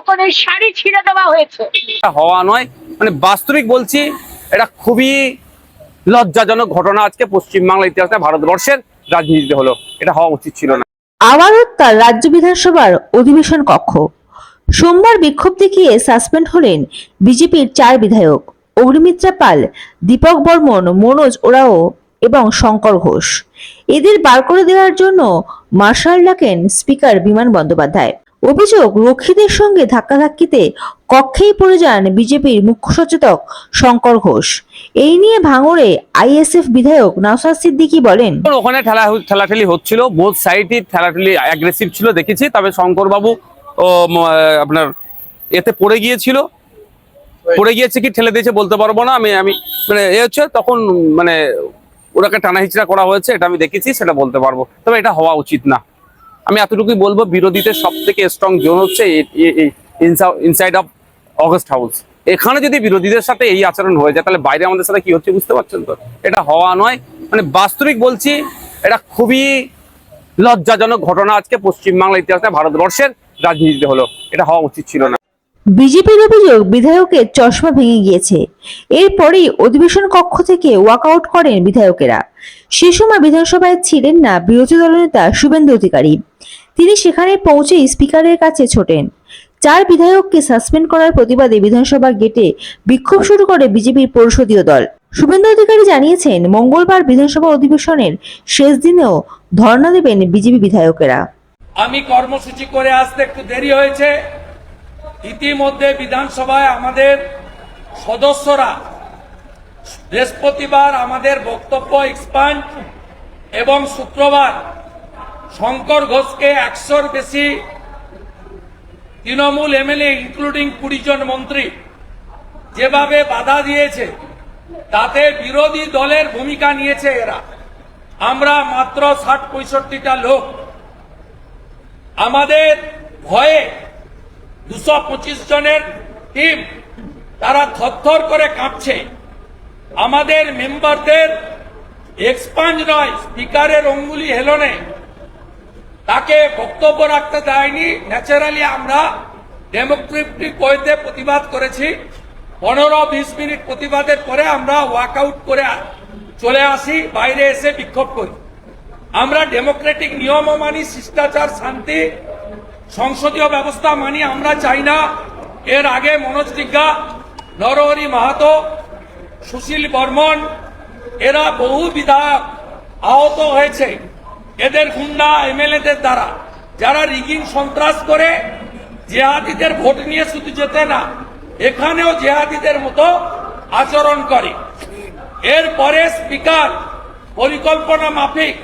তখন ওই শাড়ি ছিঁড়ে দেওয়া হয়েছে। হওয়া নয় মানে বাস্তবিক বলছি এটা খুবই লজ্জাজনক ঘটনা আজকে পশ্চিমবাংলার ইতিহাসে ভারতবর্ষের রাজনীতিতে হলো। এটা হওয়া উচিত ছিল না। আবার উত্তাল রাজ্য বিধানসভার অধিবেশন কক্ষ। সোমবার বিক্ষোভ দেখিয়ে সাসপেন্ড হলেন বিজেপির চার বিধায়ক অগ্নিমিত্রা পাল দীপক বর্মন মনোজ ওরাও এবং শঙ্কর ঘোষ। এদের বার করে দেওয়ার জন্য মার্শাল ডাকেন স্পিকার বিমান বন্দ্যোপাধ্যায়। অভিযোগ, রক্ষীদের সঙ্গে ধাক্কাধাক্কিতে কক্ষেই পড়ে যান বিজেপির মুখ্য সচেতক শঙ্কর ঘোষ। এই নিয়ে ভাঙড়ে আইএসএফ বিধায়ক নওসাদ সিদ্দিকি বলেন, ওখানে ঠেলা ঠেলাঠেলি হচ্ছিল। বোধ সাইডই ঠেলাঠেলি অ্যাগ্রেসিভ ছিল, দেখেছি। তবে শঙ্করবাবু আপনার এতে পড়ে গিয়েছিল। পড়ে গিয়েছে কি, ঠেলে দিয়েছে বলতে পারব না। আমি আমি মানে এ হচ্ছে তখন মানে ওনাকে টানা হিচড়া করা হয়েছে, এটা আমি দেখেছি, সেটা বলতে পারব। তবে এটা হওয়া উচিত না। আমি এতটুকুই বলব, বিরোধীদের সব থেকে স্ট্রং জোন হচ্ছে ইনসাইড অফ অগস্ট হাউস এখানে যদি বিরোধীদের সাথে এই আচরণ হয়ে যায়, তাহলে বাইরে আমাদের সাথে কি হচ্ছে বুঝতে পারছেন তো? এটা হওয়া নয়। মানে বাস্তবিক বলছি, এটা খুবই লজ্জাজনক ঘটনা আজকে পশ্চিমবাংলার ইতিহাসে, ভারতবর্ষের রাজনীতিতে হলো। এটা হওয়া উচিত ছিল না। বিজেপির অভিযোগ, বিধায়কের চশমা ভেঙে গিয়েছে। এরপরেই অধিবেশন কক্ষ থেকে ওয়াকআউট করেন বিধায়কেরা। সে সময় বিধানসভায় ছিলেন না বিরোধী দলনেতা শুভেন্দু অধিকারী। তিনি সেখানে পৌঁছে স্পিকারের কাছে ছোটেন। চার বিধায়ককে সাসপেন্ড করার প্রতিবাদে বিধানসভা গেটে বিক্ষোভ শুরু করে বিজেপির পরিষদীয় দল। শুভেন্দু অধিকারী জানিয়েছেন, মঙ্গলবার বিধানসভা অধিবেশনের শেষ দিনেও ধর্ণা দেবেন বিজেপি বিধায়কেরা। আমি কর্মসূচি করে আসতে একটু দেরি হয়েছে। ইতিমধ্যে বিধানসভায় আমাদের সদস্যরা বৃহস্পতিবার আমাদের বক্তব্য এক্সপান্ড এবং শুক্রবার শঙ্কর ঘোষকে একশোর বেশি তৃণমূল এমএলএ ইনক্লুডিং কুড়ি জন মন্ত্রী, যেভাবে বাধা দিয়েছে, তাতে বিরোধী দলের ভূমিকা নিয়েছে এরা। আমরা মাত্র ষাট পঁয়ষট্টিটা লোক। আমাদের ভয়ে দুশো পঁচিশ জনের টিম তারা থরথর করে কাঁপছে। আমাদের মেম্বারদের এক্সপাঞ্জ নয় স্পিকারের অঙ্গুলি হেলনে। তাকে বক্তব্য রাখতে দেয়নি। ন্যাচারালি আমরা ডেমোক্রেটিক ওয়েতে প্রতিবাদ করেছি। পনেরো বিশ মিনিট প্রতিবাদের পরে আমরা ওয়াকআউট করে চলে আসি, বাইরে এসে বিক্ষোভ করি। আমরা ডেমোক্রেটিক নিয়ম মানি, শিষ্টাচার, শান্তি, সংসদীয় ব্যবস্থা মানি, আমরা চাই না। এর আগে মনোজ দিগ্গা নরহরি মাহাতো, সুশীল বর্মন, এরা বহু বিধায়ক আহত হয়েছে। এদের গুন্ডা এমএলএদের দ্বারা। যারা রিগিং সন্ত্রাস করে, জেহাদিদের ভোট নিয়ে শুধু যেতে না, এখানেও জেহাদিদের মতো আচরণ করে। এরপরে স্পিকার পরিকল্পনা মাফিক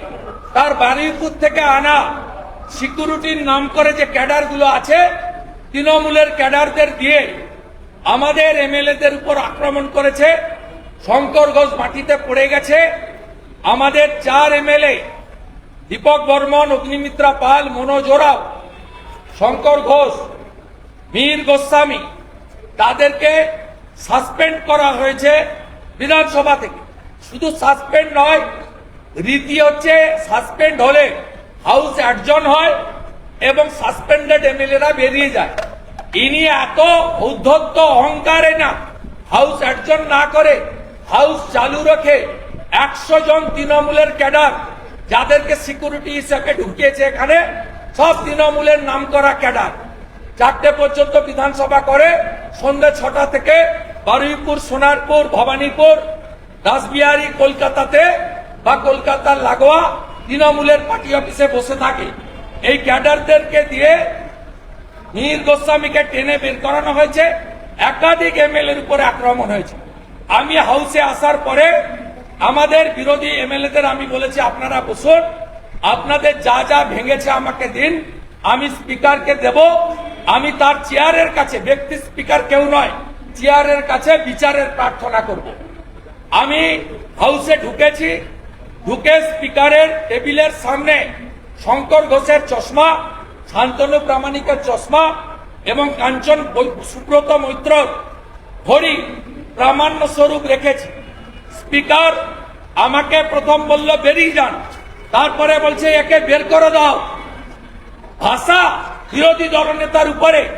তার বারুইপুর থেকে আনা সিকিউরিটির নাম করে যে ক্যাডারগুলো আছে, তৃণমূলের ক্যাডারদের দিয়ে আমাদের এমএলএদের উপর আক্রমণ করেছে। শঙ্কর ঘোষ মাটিতে পড়ে গেছে। আমাদের চার এমএলএ দীপক বর্মন, অগ্নিমিত্রা পাল, মনোজ ওরাও, শঙ্কর ঘোষ, মীর গোস্বামী, তাদেরকে সাসপেন্ড করা হয়েছে বিধানসভা থেকে। শুধু সাসপেন্ড নয়, রীতি হচ্ছে সাসপেন্ড হলে হাউস অ্যাডজন হয় এবং সাসপেন্ডেড এমএলএরা বেরিয়ে যায়। ইনি এত উদ্ধত্ত অহংকারে না, হাউস অ্যাডজন না করে হাউস চালু রেখে একশো জন তৃণমূলের ক্যাডার যাদেরকে সিকিউরিটি হিসেবে ঢুকিয়েছে এখানে, সব তৃণমূলের নাম করা ক্যাডার। চারটে পর্যন্ত বিধানসভা করে, সন্ধ্যে ছটা থেকে বারুইপুর, সোনারপুর, ভবানীপুর, রাসবিহারী, কলকাতাতে বা কলকাতার লাগোয়া তৃণমূলের পার্টি অফিসে বসে থাকে। এই ক্যাডারদেরকে দিয়ে মীর গোস্বামীকে টেনে বের করানো হয়েছে। একাধিক এমএলএ এর উপরে আক্রমণ হয়েছে। আমি হাউসে আসার পরে আমাদের বিরোধী এমএলএদের আমি বলেছি, আপনারা বসুন। আপনাদের যা যা ভেঙেছে আমাকে দিন। আমি স্পিকারকে দেব। আমি তার চেয়ারের কাছে, ব্যক্তি স্পিকার কেউ নয়, চেয়ারের কাছে বিচারের প্রার্থনা করব। আমি হাউসে ঢুকেছি। ঢুকে স্পিকারের টেবিলের সামনে শঙ্কর ঘোষের চশমা, শান্তনু প্রামাণিকের চশমা এবং কাঞ্চন সুব্রত মৈত্র ঘড়ি প্রামাণ্য স্বরূপ রেখেছি। স্পিকার, আমাকে প্রথম বলল, বেরিয়ে যান। তারপরে বলছে, একে বের করে দাও। ভাষা বিরোধী দলনেতার উপরে,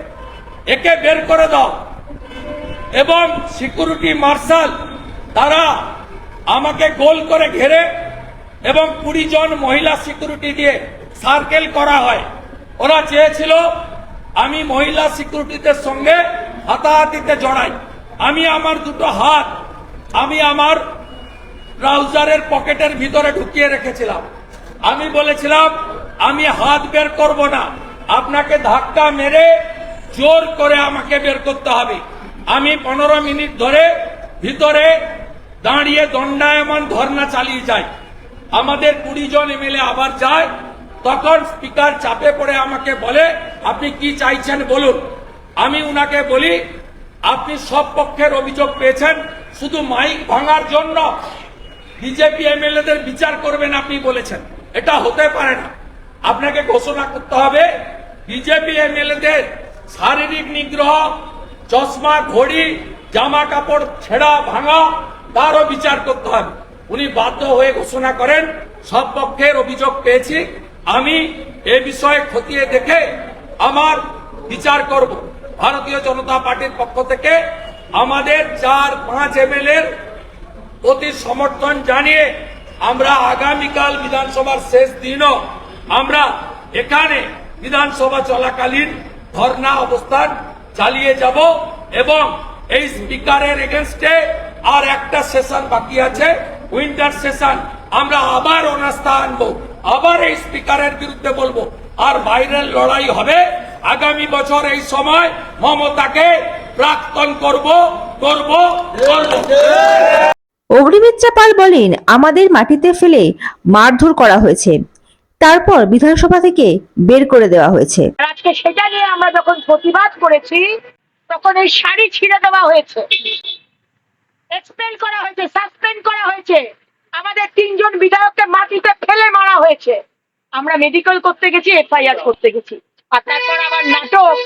একে বের করে দাও। এবং সিকিউরিটি মার্শাল তারা আমাকে গোল করে ঘেরে এবং কুড়ি জন মহিলা সিকিউরিটি দিয়ে সার্কেল করা হয়। ওরা চেয়েছিল, আমি মহিলা সিকিউরিটিদের সঙ্গে হাতাহাতিতে জড়াই। আমি আমার দুটো হাত, আমি আমার ট্রাউজারের পকেটের ভিতরে ঢুকিয়ে রেখেছিলাম। আমি বলেছিলাম, আমি হাত বের করব না। আপনাকে ধাক্কা মেরে জোর করে আমাকে বের করতে হবে। আমি পনেরো মিনিট ধরে ভিতরে দাঁড়িয়ে দণ্ডায়মান ধর্ণা চালিয়ে যাই। আমাদের কুড়ি জন এমএলএ আবার যায়। তখন স্পিকার চাপে পড়ে আমাকে বলে, আপনি কি চাইছেন বলুন। আমি উনাকে বলি, আপনি সব পক্ষের অভিযোগ পেয়েছেন। শুধু মাইক ভাঙার জন্য বিজেপি এমএলএদের বিচার করবেন আপনি বলেছেন। এটা হতে পারে না। আপনাকে ঘোষণা করতে হবে, বিজেপি এমএলএদের শারীরিক নিগ্রহ, চশমা, ঘড়ি জামা কাপড় ছেঁড়া, ভাঙা, তারও বিচার করতে হবে। উনি বাধ্য হয়ে ঘোষণা করেন, সব পক্ষের অভিযোগ পেয়েছি। আমি এ বিষয়ে খতিয়ে দেখে আমার বিচার করব। ভারতীয় জনতা পার্টির পক্ষ থেকে আমাদের চার পাঁচ এমএলএর প্রতি সমর্থন জানিয়ে আমরা আগামীকাল বিধানসভার শেষ দিনও আমরা এখানে বিধানসভা চলাকালীন ধর্ণা অবস্থান চালিয়ে যাব এবং এই স্পিকারের এগেনস্টে আর একটা সেশন বাকি আছে, উইন্টার সেশন। আমরা আবার অনাস্থা আনব, আবার এই স্পিকারের বিরুদ্ধে বলব, আর বাইরের লড়াই হবে। আগামী বছর এই সময় মমতাকে প্রাক্তন করব করব করব। অগ্নিমিত্রা বলেন, আমাদের মাটিতে ফেলে মারধর করা হয়েছে। তারপর বিধানসভা থেকে বের করে দেওয়া হয়েছে। আজকে সেটা নিয়ে আমরা যখন প্রতিবাদ করেছি, তখন এই শাড়ি ছিঁড়ে দেওয়া হয়েছে। এক্সপেল করা হয়েছে সাসপেন্ড করা হয়েছে। আমাদের তিনজন বিধায়ককে মাটিতে ফেলে মারা হয়েছে। আমরা মেডিকেল করতে গেছি এফআইআর করতে গেছি। আর তারপর আবার নাটক,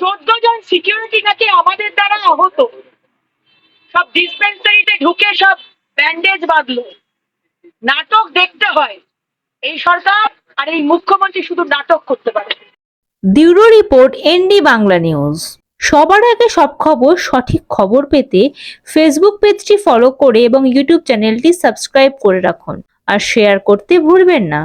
চোদ্দ জন সিকিউরিটি নাকি আমাদের দ্বারা আহত। সব ডিসপেন্সারিতে ঢুকে সব ব্যান্ডেজ বাঁধলো। নাটক দেখতে হয়। এই সরকার আর এই মুখ্যমন্ত্রী শুধু নাটক করতে পারে। Bureau report, ND Bangla news. সবার আগে সব খবর, সঠিক খবর পেতে ফেসবুক পেজটি ফলো করে এবং ইউটিউব চ্যানেলটি সাবস্ক্রাইব করে রাখুন। আর শেয়ার করতে ভুলবেন না।